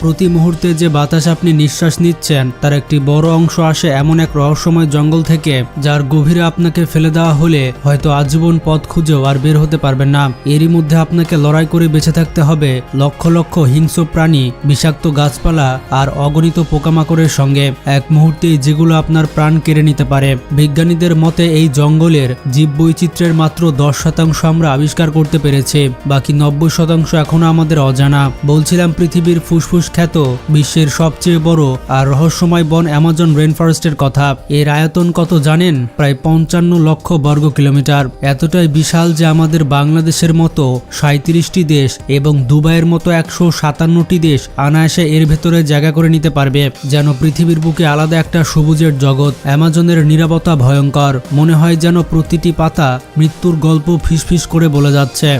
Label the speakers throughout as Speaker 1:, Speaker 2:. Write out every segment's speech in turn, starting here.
Speaker 1: প্রতি মুহূর্তে যে বাতাস আপনি নিঃশ্বাস নিচ্ছেন, তার একটি বড় অংশ আসে এমন এক রহস্যময় জঙ্গল থেকে, যার গভীরে আপনাকে ফেলে দেওয়া হলে হয়তো আজীবন পথ খুঁজেও আর বের হতে পারবেন না। এরই মধ্যে আপনাকে লড়াই করে বেঁচে থাকতে হবে লক্ষ লক্ষ হিংস্র প্রাণী, বিষাক্ত গাছপালা আর অগণিত পোকামাকড়ের সঙ্গে। এক মুহূর্তেই যেগুলো আপনার প্রাণ কেড়ে নিতে পারে। বিজ্ঞানীদের মতে এই জঙ্গলের জীববৈচিত্র্যের মাত্র দশ শতাংশ আমরা আবিষ্কার করতে পেরেছি, বাকি নব্বই শতাংশ এখনও আমাদের অজানা। বলছিলাম পৃথিবীর ফুসফুস খ্যাত, বিশ্বের সবচেয়ে বড় আর রহস্যময় বন অ্যামাজন রেন ফরেস্টের কথা। এর আয়তন কত জানেন? প্রায় পঞ্চান্ন লক্ষ বর্গ কিলোমিটার। এতটাই বিশাল যে আমাদের বাংলাদেশের মতো সাঁত্রিশটি দেশ এবং দুবাইয়ের মতো একশো সাতান্নটি দেশ অনায়াসে এর ভেতরে জায়গা করে নিতে পারবে, যেন পৃথিবীর বুকে আলাদা একটা সবুজের জগৎ। অ্যামাজনের নিরাপত্তা ভয়ঙ্কর। মনে হয় যেন প্রতিটি পাতা মৃত্যুর গল্প ফিসফিস করে বলে যাচ্ছে।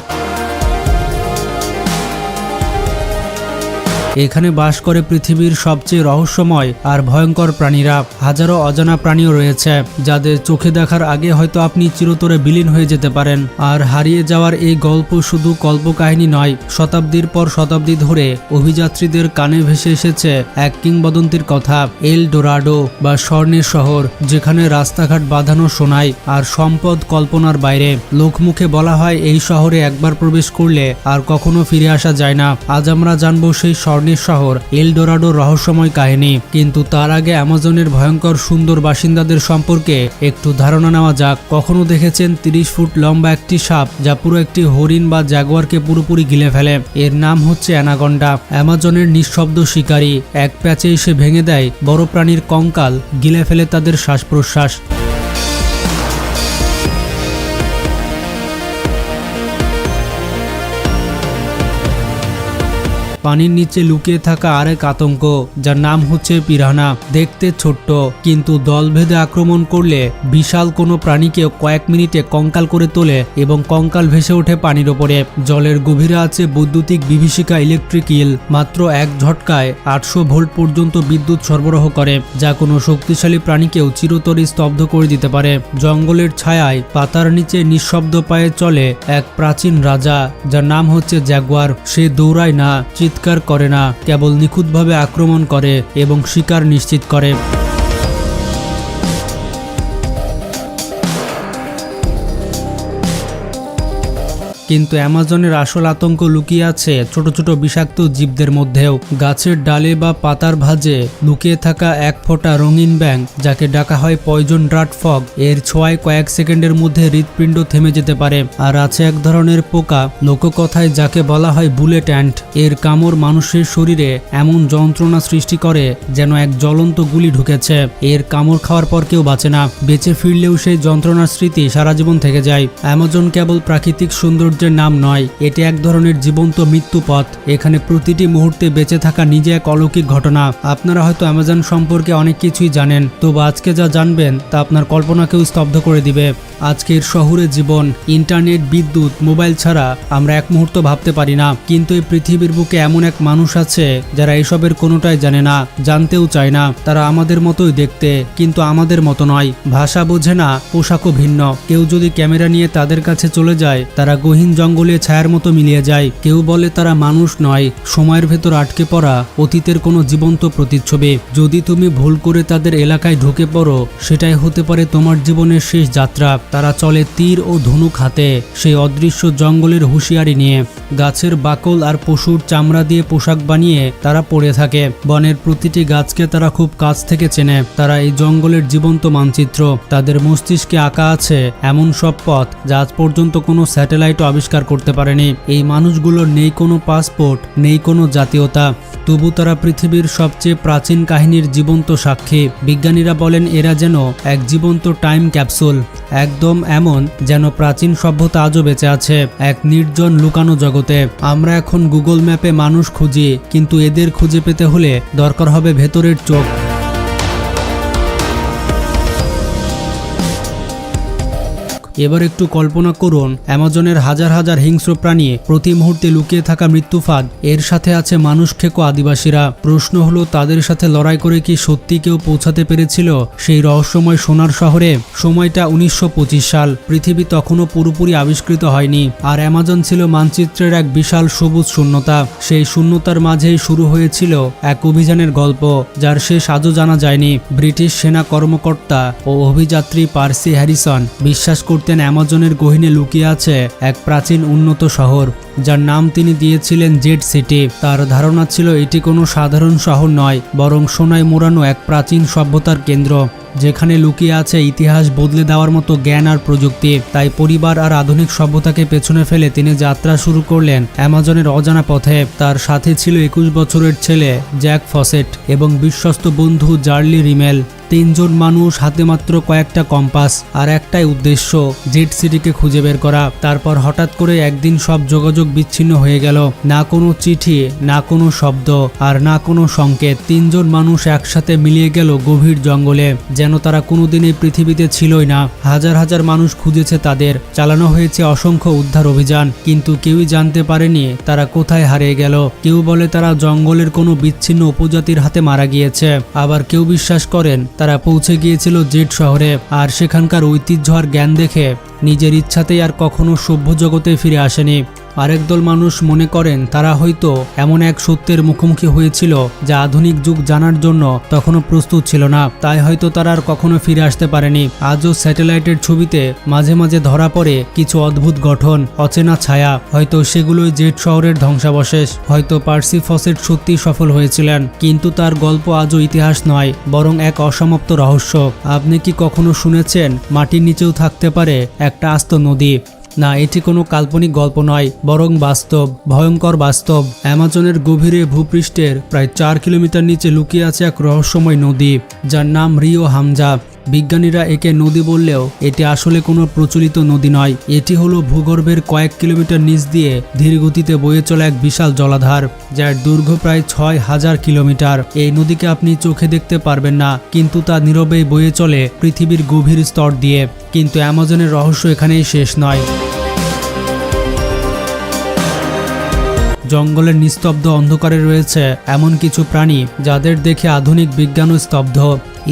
Speaker 1: এখানে বাস করে পৃথিবীর সবচেয়ে রহস্যময় আর ভয়ঙ্কর প্রাণীরা। হাজারো অজানা প্রাণীও রয়েছে, যাদের চোখে দেখার আগে হয়তো আপনি চিরতরে বিলীন হয়ে যেতে পারেন। আর হারিয়ে যাওয়ার এই গল্প শুধু কল্পকাহিনী নয়, শতাব্দীর পর শতাব্দী ধরে অভিযাত্রীদের কানে ভেসে এসেছে এক কিংবদন্তির কথা, এল ডোরাডো বা স্বর্ণের শহর, যেখানে রাস্তাঘাট বাঁধানো শোনায় আর সম্পদ কল্পনার বাইরে। লোকমুখে বলা হয় এই শহরে একবার প্রবেশ করলে আর কখনো ফিরে আসা যায় না। আজ আমরা জানব সেই স্বর্ণের শহর, এলডোরাডোর রহস্যময় কাহিনী। কিন্তু তার আগে অ্যামাজনের ভয়ঙ্কর সুন্দর বাসিন্দাদের সম্পর্কে একটু ধারণা নেওয়া যাক। কখনো দেখেছেন তিরিশ ফুট লম্বা একটি সাপ যা পুরো একটি হরিণ বা জাগুয়ারকে পুরোপুরি গিলে ফেলে? এর নাম হচ্ছে অ্যানাগন্ডা অ্যামাজনের নিঃশব্দ শিকারী, এক প্যাচে এসে ভেঙে দেয় বড় প্রাণীর কঙ্কাল, গিলে ফেলে তাদের শ্বাস প্রশ্বাস পানির নিচে লুকিয়ে থাকা আরেক আতঙ্ক, যার নাম হচ্ছে পিরানা। দেখতে ছোট্ট, কিন্তু দলভেদে আক্রমণ করলে বিশাল কোনো প্রাণীকে কয়েক মিনিটে কঙ্কাল করে তোলে এবং কঙ্কাল ভেসে ওঠে পানির ওপরে। জলের গভীরে আছে বৈদ্যুতিক বিভীষিকা ইলেকট্রিক ইল, মাত্র এক ঝটকায় আটশো ভোল্ট পর্যন্ত বিদ্যুৎ সরবরাহ করে, যা কোনো শক্তিশালী প্রাণীকেও চিরতরে স্তব্ধ করে দিতে পারে। জঙ্গলের ছায়ায় পাতার নিচে নিঃশব্দ পায়ে চলে এক প্রাচীন রাজা, যার নাম হচ্ছে জাগুয়ার সে দৌড়ায় না চিৎকার করে না কেবল নিখুঁতভাবে আক্রমণ করে এবং শিকার নিশ্চিত করে। কিন্তু অ্যামাজনের আসল আতঙ্ক লুকিয়ে আছে ছোট ছোট বিষাক্ত জীবদের মধ্যেও। গাছের ডালে বা পাতার ভাজে লুকিয়ে থাকা এক ফোঁটা রঙিন ব্যাং যাকে ডাকা হয় পয়জন ড্রাট ফগ। এর ছোঁয়ায় কয়েক সেকেন্ডের মধ্যে হৃৎপিণ্ড থেমে যেতে পারে, আর আছে এক ধরনের পোকা, লোককথায় যাকে বলা হয় বুলেট অ্যান্ট। এর কামড় মানুষের শরীরে এমন যন্ত্রণা সৃষ্টি করে যেন এক জ্বলন্ত গুলি ঢুকেছে। এর কামড় খাওয়ার পর কেউ বাঁচে না। বেঁচে ফিরলেও সেই যন্ত্রণার স্মৃতি সারা জীবন থেকে যায়। অ্যামাজন কেবল প্রাকৃতিক সৌন্দর্যের নাম নয়, এটি এক ধরনের জীবন্ত মৃত্যু পথ। এখানে প্রতিটি মুহূর্তে বেঁচে থাকা নিজে এক অলৌকিক ঘটনা। আপনারা হয়তো অ্যামাজন সম্পর্কে অনেক কিছুই জানেন, তবু আজকে যা জানবেন, তা আপনার কল্পনাকেও স্তব্ধ করে দিবে। আজকের শহুরে জীবন, ইন্টারনেট, বিদ্যুৎ, মোবাইল ছাড়া আমরা এক মুহূর্ত ভাবতে পারি না। কিন্তু এই পৃথিবীর বুকে এমন এক মানুষ আছে, যারা এসবের কোনোটাই জানে না, জানতেও চায় না। তারা আমাদের মতোই দেখতে, কিন্তু আমাদের মতো নয়। ভাষা বোঝে না, পোশাকও ভিন্ন। কেউ যদি ক্যামেরা নিয়ে তাদের কাছে চলে যায়, তারা গহীন জঙ্গলে ছায়ার মতো মিলিয়ে যায়। কেউ বলে তারা মানুষ নয়, সময়ের ভেতর আটকে পড়া অতীতের কোনো জীবন্ত প্রতিচ্ছবি। যদি তুমি ভুল করে তাদের এলাকায় ঢুকে পড়ো, সেটাই হতে পারে তোমার জীবনের শেষ যাত্রা। তারা চলে তীর ও ধনুক হাতে, সেই অদৃশ্য জঙ্গলের হুঁশিয়ারি নিয়ে। গাছের বাকল আর পশুর চামড়া দিয়ে পোশাক বানিয়ে তারা পড়ে থাকে। বনের প্রতিটি গাছকে তারা খুব কাছ থেকে চেনে। তারা এই জঙ্গলের জীবন্ত মানচিত্র। তাদের মস্তিষ্কে আঁকা আছে এমন সব পথ, যা আজ পর্যন্ত কোনো স্যাটেলাইট আবিষ্কার করতে পারেনি। এই মানুষগুলোর নেই কোনো পাসপোর্ট, নেই কোনো জাতীয়তা। তবু তারা পৃথিবীর সবচেয়ে প্রাচীন কাহিনীর জীবন্ত সাক্ষী। বিজ্ঞানীরা বলেন, এরা যেন এক জীবন্ত টাইম ক্যাপসুল, একদম এমন যেন প্রাচীন সভ্যতা আজও বেঁচে আছে, এক নির্জন লুকানো জগতে। আমরা এখন গুগল ম্যাপে মানুষ খুঁজি, কিন্তু এদের খুঁজে পেতে হলে দরকার হবে ভেতরের চোখ। এবার একটু কল্পনা করুন, অ্যামাজনের হাজার হাজার হিংস্র প্রাণী প্রতি মুহূর্তে লুকিয়ে থাকা মৃত্যুফাঁদ এর সাথে আছে মানুষ খেকো আদিবাসীরা। প্রশ্ন হলো, তাদের সাথে লড়াই করে কি সত্যি কেউ পৌঁছাতে পেরেছিল? সেই রহস্যময় সোনার শহরে সময়টা উনিশশো পঁচিশ সাল। পৃথিবী তখনও পুরোপুরি আবিষ্কৃত হয়নি। আর অ্যামাজন ছিল মানচিত্রের এক বিশাল সবুজ শূন্যতা। সেই শূন্যতার মাঝেই শুরু হয়েছিল এক অভিযানের গল্প, যার শেষ আজও জানা যায়নি। ব্রিটিশ সেনা কর্মকর্তা ও অভিযাত্রী পার্সি হ্যারিসন বিশ্বাস করতেন অ্যামাজনের গহিনে লুকিয়ে আছে এক প্রাচীন উন্নত শহর। যার নাম তিনি দিয়েছিলেন জেড সিটি। তার ধারণা ছিল এটি কোনো সাধারণ শহর নয়, বরং সোনায় মোড়ানো এক প্রাচীন সভ্যতার কেন্দ্র, যেখানে লুকিয়ে আছে ইতিহাস বদলে দেওয়ার মতো জ্ঞান আর প্রযুক্তি। তাই পরিবার আর আধুনিক সভ্যতাকে পেছনে ফেলে তিনি যাত্রা শুরু করলেন অ্যামাজনের অজানা পথে। তার সাথে ছিল একুশ বছরের ছেলে, জ্যাক ফসেট, এবং বিশ্বস্ত বন্ধু জার্লি রিমেল। তিনজন মানুষ, হাতে মাত্র কয়েকটা কম্পাস আর একটাই উদ্দেশ্য জেট সিটিকে খুঁজে বের করা। তারপর হঠাৎ করে একদিন সব যোগাযোগ বিচ্ছিন্ন হয়ে গেল। না কোনো চিঠি, না কোনো শব্দ আর না কোনো সংকেত। তিনজন মানুষ একসাথে মিলিয়ে গেল গভীর জঙ্গলে। যেন তারা কোনোদিনই পৃথিবীতে ছিলই না। হাজার হাজার মানুষ খুঁজেছে তাদের। চালানো হয়েছে অসংখ্য উদ্ধার অভিযান। কিন্তু কেউই জানতে পারেনি তারা কোথায় হারিয়ে গেল। কেউ বলে তারা জঙ্গলের কোনো বিচ্ছিন্ন উপজাতির হাতে মারা গিয়েছে। আবার কেউ বিশ্বাস করেন তারা পৌঁছে গিয়েছিল জেট শহরে। আর সেখানকার ঐতিহ্য আর জ্ঞান দেখে নিজের ইচ্ছাতেই আর কখনো সভ্য জগতে ফিরে আসেনি। আরেক দল মানুষ মনে করেন তারা হয়তো এমন এক সত্যের মুখোমুখি হয়েছিল যা আধুনিক যুগ জানার জন্য তখনও প্রস্তুত ছিল না। তাই হয়তো তারা আর কখনো ফিরে আসতে পারেনি। আজও স্যাটেলাইটের ছবিতে মাঝে মাঝে ধরা পড়ে কিছু অদ্ভুত গঠন, অচেনা ছায়া। হয়তো সেগুলোই জেট শহরের ধ্বংসাবশেষ। হয়তো পার্সি ফসেট সত্যি সফল হয়েছিলেন। কিন্তু তার গল্প আজও ইতিহাস নয়, বরং এক অসমাপ্ত রহস্য। আপনি কি কখনো শুনেছেন, মাটির নিচেও থাকতে পারে একটা আস্ত নদী? না, এটি কোনো কাল্পনিক গল্প নয়, বরং বাস্তব, ভয়ঙ্কর বাস্তব। অ্যামাজনের গভীরে ভূপৃষ্ঠের প্রায় চার কিলোমিটার নিচে লুকিয়ে আছে এক রহস্যময় নদী, যার নাম রিও হামজা। বিজ্ঞানীরা একে নদী বললেও এটি আসলে কোনো প্রচলিত নদী নয়। এটি হলো ভূগর্ভের কয়েক কিলোমিটার নিচ দিয়ে ধীর গতিতে বয়ে চলা এক বিশাল জলাধার, যার দৈর্ঘ্য প্রায় ছয় হাজার কিলোমিটার। এই নদীকে আপনি চোখে দেখতে পারবেন না, কিন্তু তা নীরবেই বয়ে চলে পৃথিবীর গভীর স্তর দিয়ে। কিন্তু অ্যামাজনের রহস্য এখানেই শেষ নয়। জঙ্গলের নিস্তব্ধ অন্ধকারে রয়েছে এমন কিছু প্রাণী যাদের দেখে আধুনিক বিজ্ঞানও স্তব্ধ।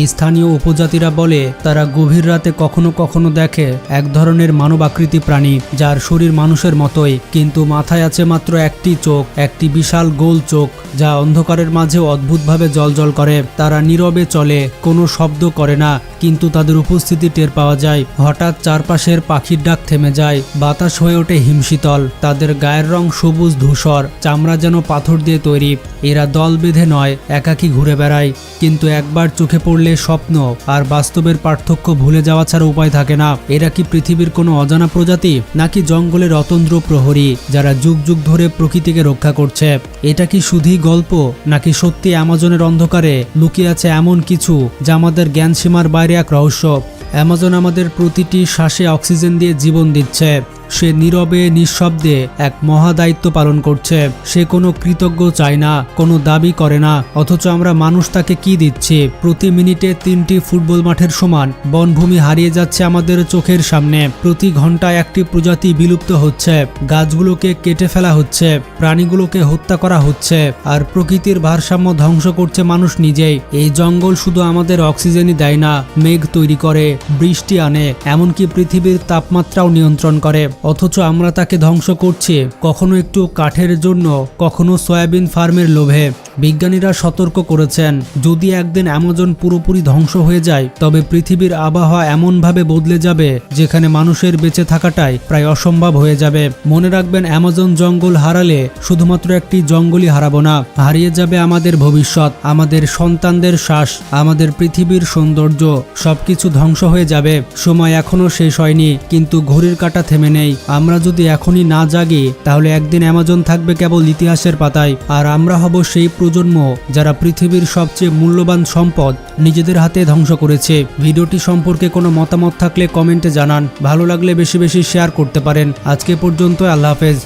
Speaker 1: স্থানীয় উপজাতিরা বলে, তারা গভীর রাতে কখনো কখনো দেখে এক ধরনের মানবাকৃতি প্রাণী, যার শরীর মানুষের মতোই, কিন্তু মাথায় আছে মাত্র একটি চোখ, একটি বিশাল গোল চোখ, যা অন্ধকারের মাঝেও অদ্ভুতভাবে জলজল করে। তারা নীরবে চলে, কোনো শব্দ করে না, কিন্তু তাদের উপস্থিতি টের পাওয়া যায়। হঠাৎ চারপাশের পাখির ডাক থেমে যায়, বাতাস হয়ে ওঠে হিমশীতল। তাদের গায়ের রং সবুজ ধূসর, চামড়া যেন পাথর দিয়ে তৈরি। এরা দল বেঁধে নয়, একাকী ঘুরে বেড়ায়। কিন্তু একবার চোখে পড়লে স্বপ্ন, আর বাস্তবের পার্থক্য ভুলে যাওয়া ছাড়া উপায় থাকে না। এরা কি পৃথিবীর কোনো অজানা প্রজাতি, নাকি জঙ্গলের অতন্দ্র প্রহরী, যারা যুগ যুগ ধরে প্রকৃতিকে রক্ষা করছে? এটা কি শুধুই গল্প, নাকি সত্যি অ্যামাজনের অন্ধকারে লুকিয়ে আছে এমন কিছু, যা আমাদের জ্ঞানসীমার বাইরে এক রহস্য? অ্যামাজন আমাদের প্রতিটি শ্বাসে অক্সিজেন দিয়ে জীবন দিচ্ছে। সে নীরবে, নিঃশব্দে এক মহাদায়িত্ব পালন করছে। সে কোনো কৃতজ্ঞ চায় না, কোনো দাবি করে না, অথচ আমরা মানুষ তাকে কি দিচ্ছি? প্রতি মিনিটে তিনটি ফুটবল মাঠের সমান, বনভূমি হারিয়ে যাচ্ছে আমাদের চোখের সামনে। প্রতি ঘন্টায় একটি প্রজাতি বিলুপ্ত হচ্ছে, গাছগুলোকে কেটে ফেলা হচ্ছে, প্রাণীগুলোকে হত্যা করা হচ্ছে, আর প্রকৃতির ভারসাম্য ধ্বংস করছে মানুষ নিজেই। এই জঙ্গল শুধু আমাদের অক্সিজেনই দেয় না, মেঘ তৈরি করে, বৃষ্টি আনে, এমনকি পৃথিবীর তাপমাত্রাও নিয়ন্ত্রণ করে। অথচ আমরা তাকে ধ্বংস করছি কখনো একটু কাঠের জন্য কখনো সয়াবিন ফার্মের লোভে। বিজ্ঞানীরা সতর্ক করেছেন, যদি একদিন অ্যামাজন পুরোপুরি ধ্বংস হয়ে যায়, তবে পৃথিবীর আবহাওয়া এমনভাবে বদলে যাবে, যেখানে মানুষের বেঁচে থাকাটাই প্রায় অসম্ভব হয়ে যাবে। মনে রাখবেন, অ্যামাজন জঙ্গল হারালে শুধুমাত্র একটি জঙ্গলই হারাবো না, হারিয়ে যাবে আমাদের ভবিষ্যৎ, আমাদের সন্তানদের শ্বাস, আমাদের পৃথিবীর সৌন্দর্য, সবকিছু ধ্বংস হয়ে যাবে। সময় এখনও শেষ হয়নি, কিন্তু ঘড়ির কাটা থেমে নেই। আমরা যদি এখনই না জাগি, তাহলে একদিন অ্যামাজন থাকবে কেবল ইতিহাসের পাতায়, আর আমরা হব সেই প্রজন্ম যারা পৃথিবীর সবচেয়ে মূল্যবান সম্পদ নিজেদের হাতে ধ্বংস করেছে। ভিডিওটি সম্পর্কে কোনো মতামত থাকলে কমেন্টে জানান। ভালো লাগলে বেশি বেশি শেয়ার করতে পারেন। আজকে পর্যন্ত আল্লাহ হাফেজ।